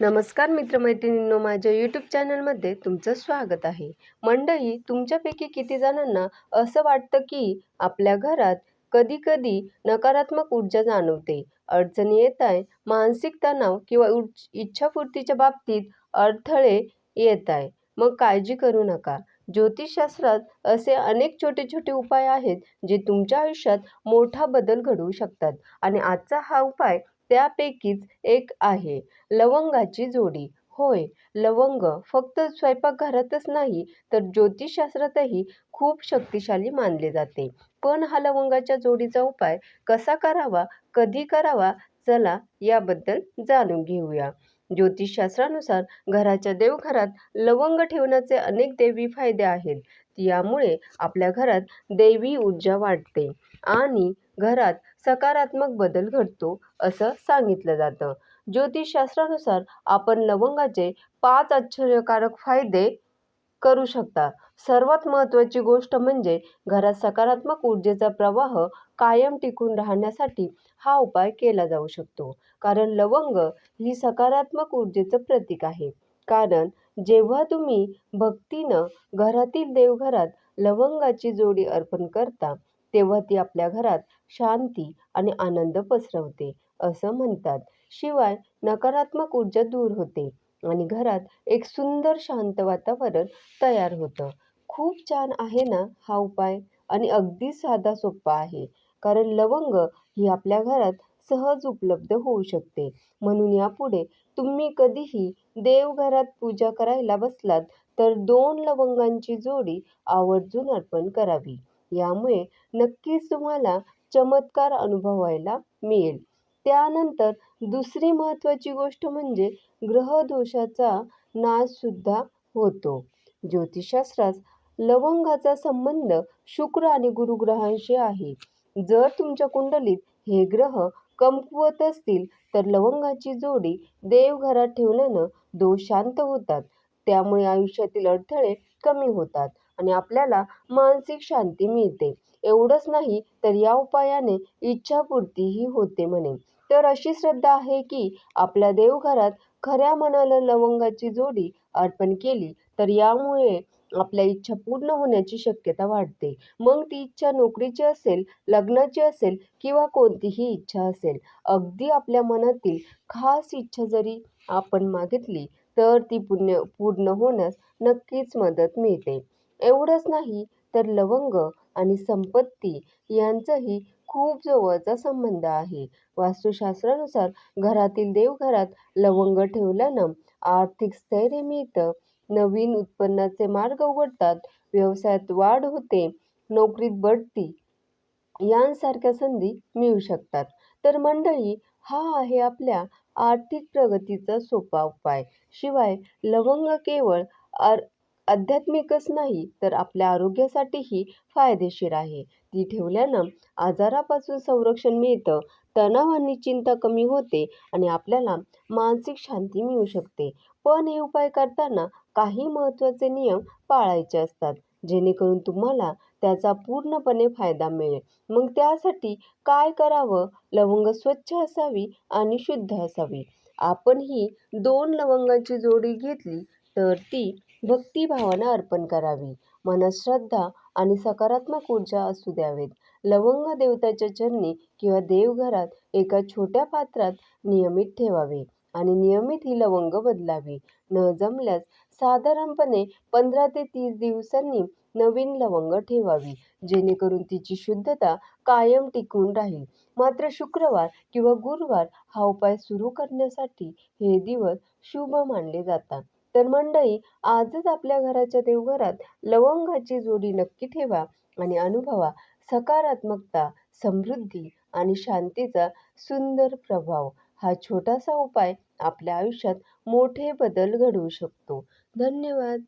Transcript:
नमस्कार मित्रमैत्रिणींनो माझ्या यूट्यूब चॅनलमध्ये तुमचं स्वागत आहे. मंडळी तुमच्यापैकी किती जणांना असं वाटतं की आपल्या घरात कधीकधी नकारात्मक ऊर्जा जाणवते? अडचणी येत आहे मानसिक तणाव किंवा इच्छापूर्तीच्या बाबतीत अडथळे येत आहे मग काळजी करू नका. ज्योतिषशास्त्रात असे अनेक छोटे छोटे उपाय आहेत जे तुमच्या आयुष्यात मोठा बदल घडवू शकतात. आणि आजचा हा उपाय त्यापैकीच एक आहे. लवंगाची जोडी. होय लवंग फक्त स्वयंपाकघरातच नाही तर ज्योतिषशास्त्रातही खूप शक्तिशाली मानले जाते. पण हा लवंगाच्या जोडीचा उपाय कसा करावा कधी करावा चला याबद्दल जाणून घेऊया. ज्योतिषशास्त्रानुसार घराच्या देवघरात लवंग ठेवण्याचे अनेक देवी फायदे आहेत. यामुळे आपल्या घरात दैवी ऊर्जा वाढते आणि घरात सकारात्मक बदल घडतो असं सांगितलं जातं. ज्योतिषशास्त्रानुसार आपण लवंगाचे पाच आश्चर्यकारक फायदे करू शकता. सर्वात महत्त्वाची गोष्ट म्हणजे घरात सकारात्मक ऊर्जेचा प्रवाह कायम टिकून राहण्यासाठी हा उपाय केला जाऊ शकतो. कारण लवंग ही सकारात्मक ऊर्जेचं प्रतीक आहे. कारण जेव्हा तुम्ही भक्तीनं घरातील देवघरात लवंगाची जोडी अर्पण करता तेव्हा ती आपल्या घरात शांती आणि आनंद पसरवते असं म्हणतात. शिवाय नकारात्मक ऊर्जा दूर होते आणि घरात एक सुंदर शांत वातावरण तयार होतं. खूप छान आहे ना हा उपाय? आणि अगदी साधा सोपा आहे. कारण लवंग ही आपल्या घरात सहज उपलब्ध होऊ शकते. म्हणून यापुढे तुम्ही कधीही देवघरात पूजा करायला बसलात तर दोन लवंगांची जोडी आवर्जून अर्पण करावी. यामुळे नक्कीच तुम्हाला चमत्कार अनुभवायला मिळेल. त्यानंतर दुसरी महत्त्वाची गोष्ट म्हणजे ग्रहदोषाचा नाशसुद्धा होतो. ज्योतिषशास्त्रात लवंगाचा संबंध शुक्र आणि गुरुग्रहांशी आहे. जर तुमच्या कुंडलीत हे ग्रह कमकुवत असतील तर लवंगाची जोडी देवघरात ठेवल्यानं दोष शांत होतात. त्यामुळे आयुष्यातील अडथळे कमी होतात आणि आपल्याला मानसिक शांती मिळते. एवढंच नाही तर या उपायाने इच्छापूर्तीही होते म्हणे. तर अशी श्रद्धा आहे की आपल्या देवघरात खऱ्या मनाला लवंगाची जोडी अर्पण केली तर यामुळे आपल्या इच्छा पूर्ण होण्याची शक्यता वाढते. मग ती इच्छा नोकरीची असेल लग्नाची असेल किंवा कोणतीही इच्छा असेल अगदी आपल्या मनातील खास इच्छा जरी आपण मागितली तर ती पुण्य पूर्ण होण्यास नक्कीच मदत मिळते. एवढंच नाही तर लवंग आणि संपत्ती यांचाही खूप जवळचा संबंध आहे. वास्तुशास्त्रानुसार घरातील देवघरात लवंग ठेवल्यानं आर्थिक स्थैर्य मिळतं नवीन उत्पन्नाचे मार्ग उघडतात. व्यवसायात वाढ होते. नोकरीत बढती यांसारख्या संधी मिळू शकतात. तर मंडळी हा आहे आपल्या आर्थिक प्रगतीचा सोपा उपाय. शिवाय लवंग केवळ आर आध्यात्मिकच नाही तर आपल्या आरोग्यासाठीही फायदेशीर आहे. ती ठेवल्यानं आजारापासून संरक्षण मिळतं तणाव आणि चिंता कमी होते आणि आपल्याला मानसिक शांती मिळू शकते. पण हे उपाय करताना काही महत्त्वाचे नियम पाळायचे असतात जेणेकरून तुम्हाला त्याचा पूर्णपणे फायदा मिळेल. मग त्यासाठी काय करावं? लवंग स्वच्छ असावी आणि शुद्ध असावी. आपण ही दोन लवंगाची जोडी घेतली तर ती भक्तिभावानं अर्पण करावी. मनात श्रद्धा आणि सकारात्मक ऊर्जा असू द्यावेत. लवंग देवताच्या चरणी किंवा देवघरात एका छोट्या पात्रात नियमित ठेवावे. आणि नियमित ही लवंग बदलावी. न जमल्यास साधारणपणे पंधरा ते तीस दिवसांनी नवीन लवंग ठेवावी जेणेकरून तिची शुद्धता कायम टिकून राहील. मात्र शुक्रवार किंवा गुरुवार हा उपाय सुरू करण्यासाठी हे दिवस शुभ मानले जातात. तर मंडळी आजच आपल्या घराच्या देवघरात लवंगाची जोडी नक्की ठेवा आणि अनुभवा सकारात्मकता समृद्धी आणि शांतीचा सुंदर प्रभाव. हा छोटासा उपाय आपल्या आयुष्यात मोठे बदल घडवू शकतो. धन्यवाद.